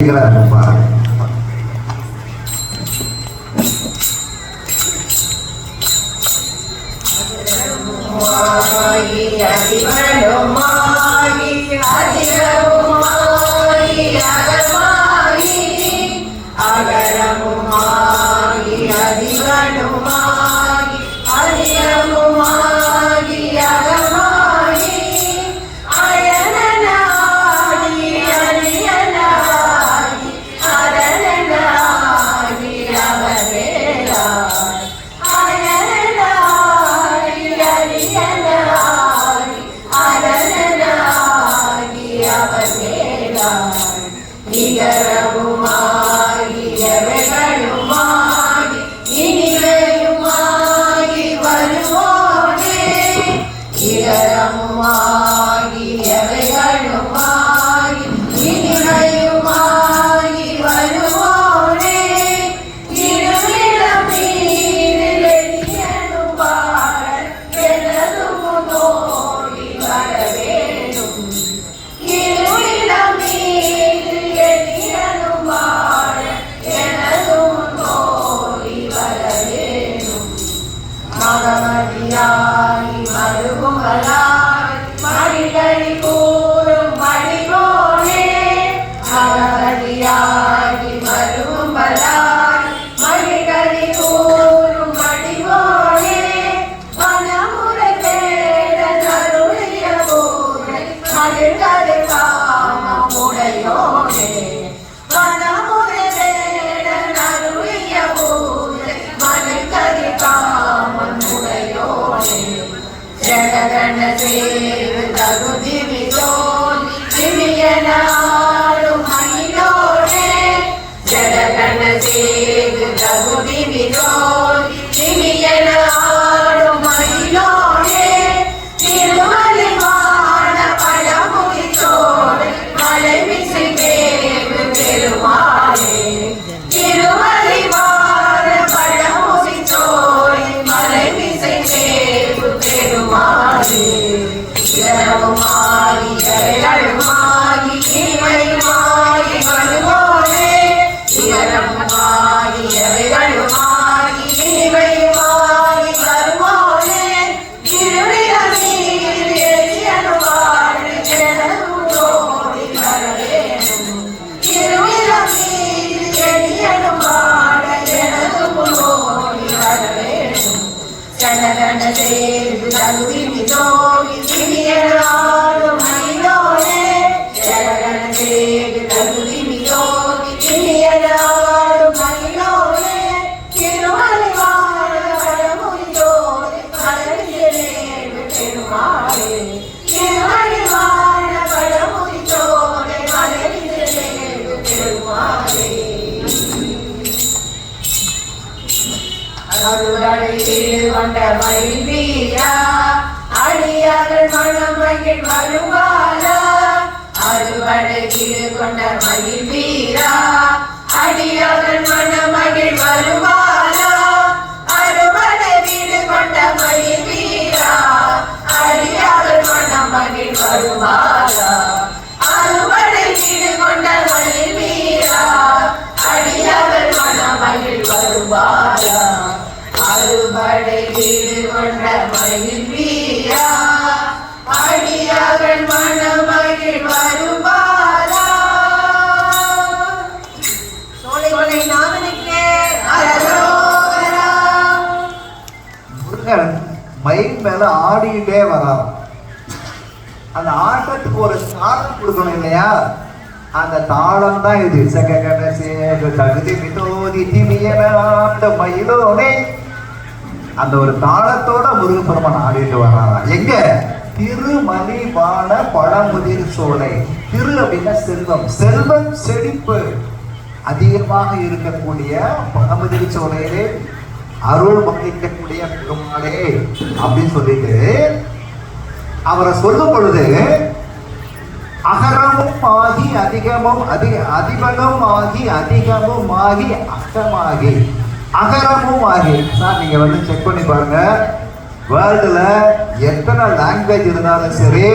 இருக்கிறார் பாருங்க மாயி देव प्रभु विनोद சேர்ந்து தகுதி மிதோகி திணியனாடும் மயிலோனே அறுவடை கொண்ட மகிழ் வீரா அடியார்கள் மணமகிழ் வருவாரா அறுவடை வீடு கொண்ட மகிழ் வீரா அடியார்கள் மணமகிழ் வருவாரா அறுவடை வீடு கொண்ட மயில் வீரா அடியார்கள் மணமகிழ் வருவாரா அறுபடை வீடு கொண்ட மயில் வீரா மயில் மேல ஆடிட்டே வரான். அந்த ஆட்டத்துக்கு ஒரு தாளம் கொடுக்கணும் இல்லையா? அந்த தாளம் தான் இது. சககன சேகு தகுதி மிதோதி திமியனாந்த மயிலோனே. அந்த ஒரு தாளத்தோட முருகப்பெருமான் ஆடிட்டு வர்றாரா எங்க? திருமலிவான பழமுதிர் சோலை. திரு அப்படின்னா செல்வம். செல்வம் செழிப்பு. அதிகமாக இருக்கக்கூடிய பழமுதிர் சோலையிலே அருள் மகிக்கக்கூடிய பெருமாளே அப்படின்னு சொல்லிட்டு அவரை சொல்லும் பொழுது அகரமும் ஆகி அதிகமும் அதிக அதிபகம் ஆகி அதிகமும் ஆகி அகமாகி அகரமும் ஆகி. சார் நீங்க வந்து செக் பண்ணி பாருங்க. வேர்ல்டுல எத்தனை லாங்குவேஜ் இருந்தாலும் சரி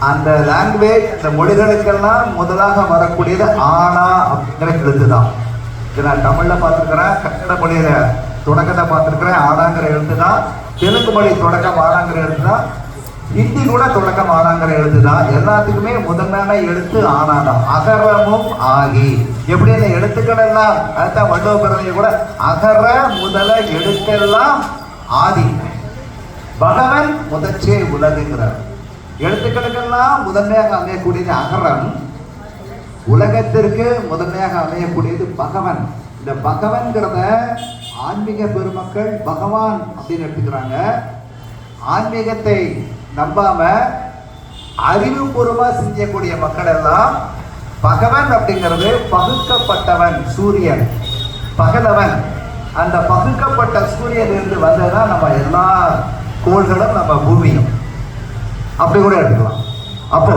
அந்த லாங்குவேஜ் அந்த மொழிகளுக்கெல்லாம் முதலாக வரக்கூடியது ஆனா அப்படிங்கிற எழுத்து தான் இது நான் தமிழ்ல பார்த்துருக்கிறேன் கன்னட மொழியில. தொடக்கத்தை பார்த்துருக்குறேன். ஆடாங்கிற எழுத்து தான் தெலுங்கு மொழி தொடக்கம் ஆடாங்கிற எழுத்து தான் ஹிந்தி கூட தொடக்கம் ஆடாங்கிற எழுத்து தான் எல்லாத்துக்குமே முதன்மையான எழுத்து ஆனாதான் அகரமும் ஆகி. எப்படி இந்த எழுத்துக்கள் எல்லாம் அதுதான் வள்ளுவ பிறந்த கூட அகர முதல எழுத்தெல்லாம் ஆதி. பகவன் முதற்றே உலகுங்கிறார். எழுத்துக்களுக்கெல்லாம் முதன்மையாக அமையக்கூடியது அகரம். உலகத்திற்கு முதன்மையாக அமையக்கூடியது பகவன். இந்த பகவன்கிறத ஆன்மீக பெருமக்கள் பகவான் அப்படின்னு எடுத்துக்கிறாங்க. ஆன்மீகத்தை நம்பாம அறிவுபூர்வமா செஞ்சக்கூடிய மக்கள் எல்லாம் பகவன் அப்படிங்கிறது பகுக்கப்பட்டவன் சூரியன். பகலவன். அந்த பகுக்கப்பட்ட சூரியன் இருந்து வந்ததுதான் நம்ம எல்லா கோள்களும் நம்ம பூமியும் அப்படி கூட எடுத்துக்கலாம். அப்போ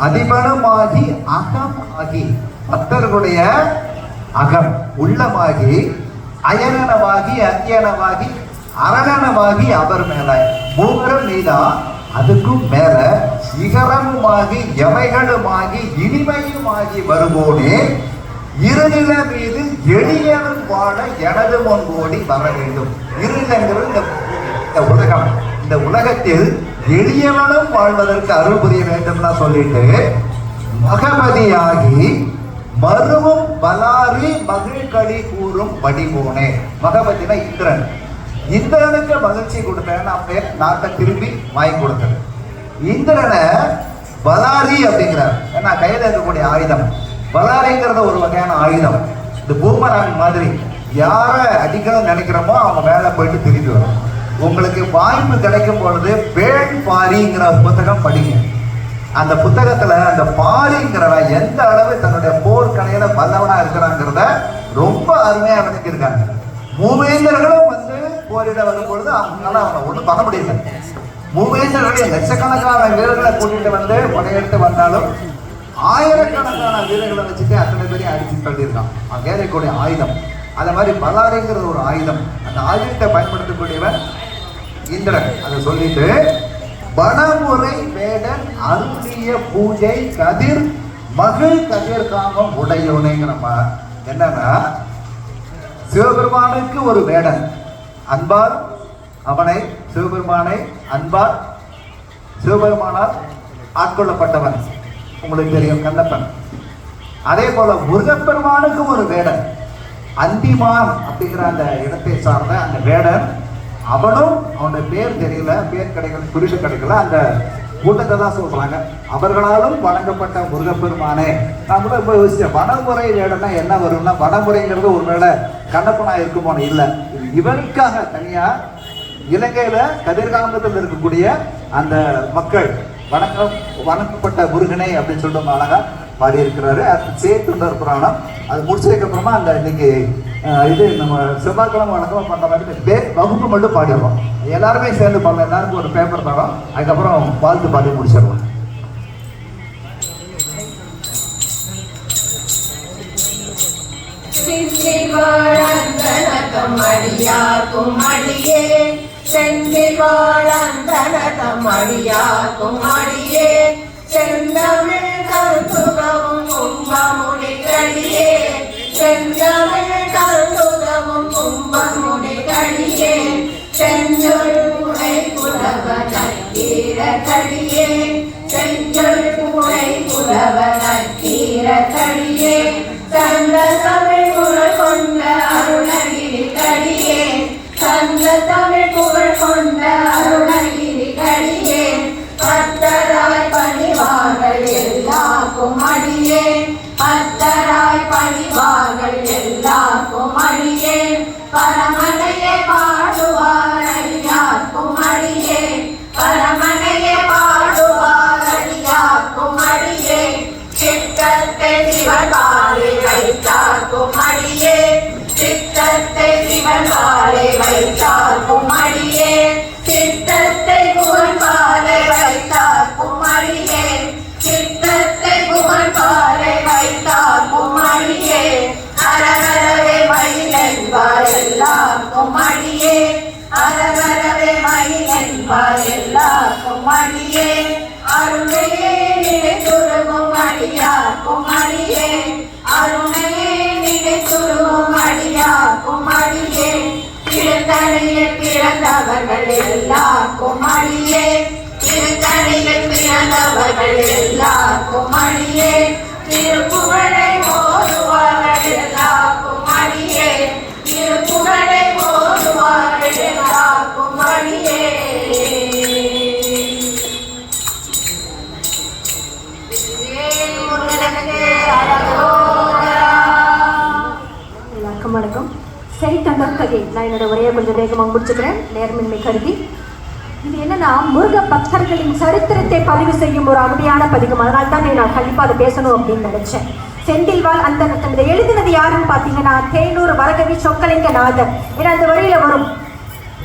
அதிபனமாகி அகம் ஆகி பக்தர்களுடைய அகம் உள்ளமாகி அயனனமாகி அத்தியனவாகி அரணனவாகி அவர் மேல. மூவரும் நீதான் அதுக்கும் மேல சிகரமுமாகி எவைகளுமாகி இனிமையுமாகி வருவோனே இருநில மீது எளியனும் வாழ எனது முன் ஓடி வர வேண்டும். இருநிலங்கிறது இந்த இந்த உலகம். இந்த உலகத்தில் எளியவனும் வாழ்வதற்கு அருள் புரிய வேண்டும் சொல்லிட்டு மகமதியாகி மருவும் பலாரி மகிழ்களி கூறும் வடிவோனே. மகமதினா இந்திரன். இந்திரனுக்கு மகிழ்ச்சி கொடுத்தேன்னு அப்ப நாட்டை திரும்பி வாங்கி கொடுத்தது. இந்திரனை பலாரி அப்படிங்கிறார். ஏன்னா கையில் இருக்கக்கூடிய ஆயுதம். பலாரிங்கிறது ஒரு வகையான ஆயுதம். இந்த பூமராங் மாதிரி யாரை அடிக்கணும்னு நினைக்கிறோமோ அவங்க மேலே போயிட்டு திரும்பி வரும். உங்களுக்கு வாய்ப்பு கிடைக்கும் பொழுது வேள் பாரிங்கிற புத்தகம் படிங்க. அந்த புத்தகத்துல அந்த பாரிங்கிறவன் எந்த அளவு தன்னுடைய போர்க்கலையில வல்லவனா இருக்கிறாங்கிறத ரொம்ப அருமையா விளக்கியிருக்காங்க. மூவேந்தர்களும் வந்து போரிட வரும் பொழுது அவங்களால அவனை ஒண்ணும் பண்ண முடியல. மூவேந்தர்களுடைய லட்சக்கணக்கான வீரர்களை கூட்டிட்டு வந்து படையெடுத்து வந்தாலும் ஆயிரக்கணக்கான வீரர்களை வச்சுட்டு அத்தனை பேரையும் அடிச்சு தள்ளியிருக்கான். அங்கே இருக்கக்கூடிய ஆயுதம். அந்த மாதிரி பல்லாரிங்கிறது ஒரு ஆயுதம். அந்த ஆயுதத்தை பயன்படுத்தக்கூடியவன் இந்திரன். அதை சொல்லிட்டு வனமுறை வேடன் அருளிய பூஜை கதிர் மகள் கதிர் காமம் உடையோனேங்கிற என்னன்னா சிவபெருமானுக்கு ஒரு வேடன் அன்பால் அவனை சிவபெருமானை அன்பால் சிவபெருமானால் ஆட்கொள்ளப்பட்டவன். உங்களுக்கு தெரியும் கண்ணப்பன். அதே போல முருகப்பெருமானுக்கு ஒரு வேடன் அந்திமான் அப்படிங்கிற அந்த இடத்தை சார்ந்த அந்த வேடன் அவனும் அவனுடைய பேர் தெரியல பேர் கிடைக்கல குறிப்பு கிடைக்கல அந்த கூட்டத்தை தான் சொல்றாங்க. அவர்களாலும் வணங்கப்பட்ட முருகப்பெருமானே நான் கூட போய் யோசிச்சேன் வனமுறை வேடம்னா என்ன வரும்னா வனமுறைங்கிறது ஒருவேளை கண்ணப்பனா இருக்குமோ இல்லை. இவனுக்காக தனியா இலங்கையில கதிர்காமத்தில் இருக்கக்கூடிய அந்த மக்கள் வணக்கம் வணக்கப்பட்ட முருகனே அப்படின்னு சொல்லிட்டு அழகா பாடி இருக்கிறாரு. அது சேத்துண்டர் புராணம். அது முடிச்சதுக்கப்புறமா அந்த இன்னைக்கு இது நம்ம செவ்வாய்க்கிழமை வணக்கம் பண்ணுற மாதிரி பே வகுப்பு மட்டும் பாடிடுவோம். எல்லாருமே சேர்ந்து பண்ணலாம் எல்லாருக்கும் ஒரு பேப்பர் தரோம். அதுக்கப்புறம் வாழ்த்து பாடி முடிச்சிடலாம். சிந்திவாழந்தனதம் அடியாக்கும் அடியே. செந்திவாழந்தனதம் அடியாக்கும் அடியே. செந்தமிழ் கருத்துகவும் கும்பமுனிகளியே செந்தமிழ் கருத்துகவும் கும்பமுனிகளியே செஞ்சொல் புனை புலவ நக்கீர கடியே. செஞ்சொல் புனை புலவ நக்கீர கடியே. தந்த தமிழ் புகழ் கொண்ட அருணகிரி கடியே. தந்த தமிழ் புகழ் கொண்ட அருணகிரி பணிவார்கள் எல்லாருக்கும் அடியே. பத்தராய் பணிவார்கள் எல்லாருக்கும் அடியே. பரமனையே பாடுவார் அடியார்க்கும் அடியே. பரமனையே பாடுவார் அடியார்க்கும் அடியே. சித்தத்தை சிவன் பாலை வைத்தார்க்கும் அடியே. சித்தத்தை சிவன் பாலை வைத்தார்க்கும் அடியே. சித்தத்தை புகழ்பாலை அடியே. அரவரவே மயிலென்பார் எல்லாருக்கும் அடியே. அருணையே நினைத்துருகும் அடியார்க்கும் அடியே அருணையே நினைத்துருகும் அடியார்க்கும் அடியே. திருத்தணியில் பிறந்தவர்கள் எல்லாருக்கும் அடியே. திருத்தணியில் பிறந்தவர்கள் எல்லாருக்கும் அடியே. திருப்புகழை ஓதுவார்கள் எல்லாருக்கும் திருப்புகழை வணக்கம். சரி தந்தர்கதை நான் என்னோட உரையை கொஞ்சம் வேகமாக முடிச்சுக்கிறேன். நேர்மின்மை கருதி. இது என்னன்னா முருக பக்தர்களின் சரித்திரத்தை பதிவு செய்யும் ஒரு அருமையான பதிகம். அதனால தான் நான் கண்டிப்பாக அதை பேசணும் அப்படின்னு நினைச்சேன். செந்தில்வால் அந்த இதை எழுதினது யாருன்னு பார்த்தீங்கன்னா தேனூர் வரகவி சொக்கலிங்க நாதர் ஏன்னா அந்த வரியில் வரும்.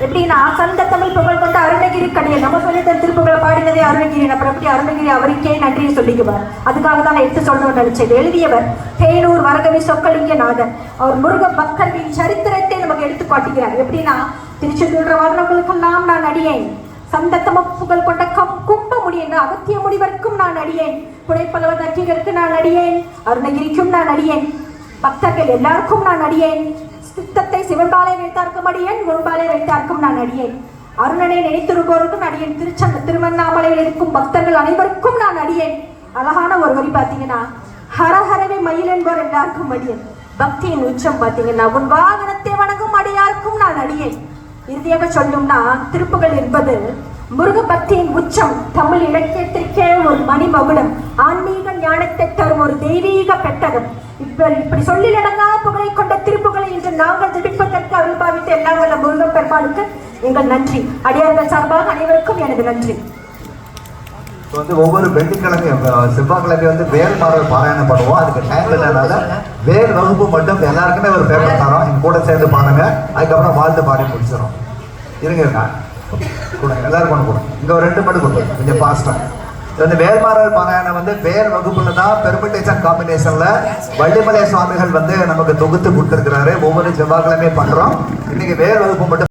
எப்படின்னா சந்த தமிழ் புகழ் கொண்ட அருணகிரி கடையில் நம்ம சொல்லி தன் திருப்புகளை பாடினதே அருணகிரி. அப்புறம் எப்படி அருணகிரி அவருக்கே நன்றியை சொல்லிக்குவார். அதுக்காக தான் நான் எடுத்து சொல்லணும்னு நினைச்சேன். எழுதியவர் தேனூர் வரகவி சொக்கலிங்க நாதர் அவர் முருக பக்தர்களின் சரித்திரத்தை நமக்கு எடுத்து காட்டுகிறார். எப்படின்னா திருச்செந்தூர் வர்ணங்களுக்கெல்லாம் நான் அடியேன் சந்தத்தம புகழ் கொண்ட கம் கும்ப முடியன் அகத்திய முடிவர்க்கும் நான் அடியேன். புடைப்பலவர் நற்றிகருக்கு நான் அடியேன். அருணகிரிக்கும் நான் அடியேன். பக்தர்கள் எல்லாருக்கும் நான் அடியேன். சித்தத்தை சிவன்பாலை வைத்தார்க்கும் அடியேன். முன்பாலை வைத்தார்க்கும் நான் அடியேன். அருணனை நினைத்திருப்போருக்கும் அடியேன். திருச்சந்த திருவண்ணாமலையில் இருக்கும் பக்தர்கள் அனைவருக்கும் நான் அடியேன். அழகான ஒரு வரி பார்த்தீங்கன்னா ஹரஹரவே மயில் என்பவர் எல்லாருக்கும் அடியேன். பக்தியின் உச்சம் பார்த்தீங்கன்னா உன் வாகனத்தை வணங்கும் அடியாருக்கும் நான் அடியேன். இறுதியாக சொல்லணும்னா திருப்புகள் என்பது முருகபக்தியின் உச்சம் தமிழ் இலக்கியத்திற்கே ஒரு மணிமகுடம் ஆன்மீக ஞானத்தை தரும் ஒரு தெய்வீக பெட்டகம். இப்ப இப்படி சொல்லிலடங்கா புகழை கொண்ட திருப்புகளை இன்று நாங்கள் ஜெபிப்பதற்கு அருள் பாவித்த எல்லாம் வல்ல முருகப்பெருமாளுக்கு எங்கள் நன்றி. அடியார்கள் சார்பாக அனைவருக்கும் எனது நன்றி. இப்போ வந்து ஒவ்வொரு வெள்ளிக்கிழமையும் செவ்வாய்க்கிழமை வந்து வேல் மாறல் பாராயணம் பண்ணுவோம். அதுக்கு டைம் இல்லைனால வேல் வகுப்பு மட்டும் எல்லாருக்குமே ஒரு பேப்பர் தரோம். எங்க கூட சேர்ந்து பாருங்க அதுக்கப்புறம் வாழ்த்து பாடி முடிச்சிடும் இருங்க இருங்க. கூட எல்லாரும் கொண்டு கூட இங்க ஒரு ரெண்டு மட்டும் கொடுங்க. கொஞ்சம் ஃபாஸ்டா இது வந்து வேல்மாறல் பாராயணம் வந்து வேல் வகுப்புல தான் பெர்மிட்டேஷன் காம்பினேஷன்ல வள்ளிமலை சுவாமிகள் வந்து நமக்கு தொகுத்து கொடுத்துருக்கிறாரு. ஒவ்வொரு செவ்வாய்க்கிழமையும் பண்றோம். இன்னைக்கு வேல் வகுப்பு மட்டும்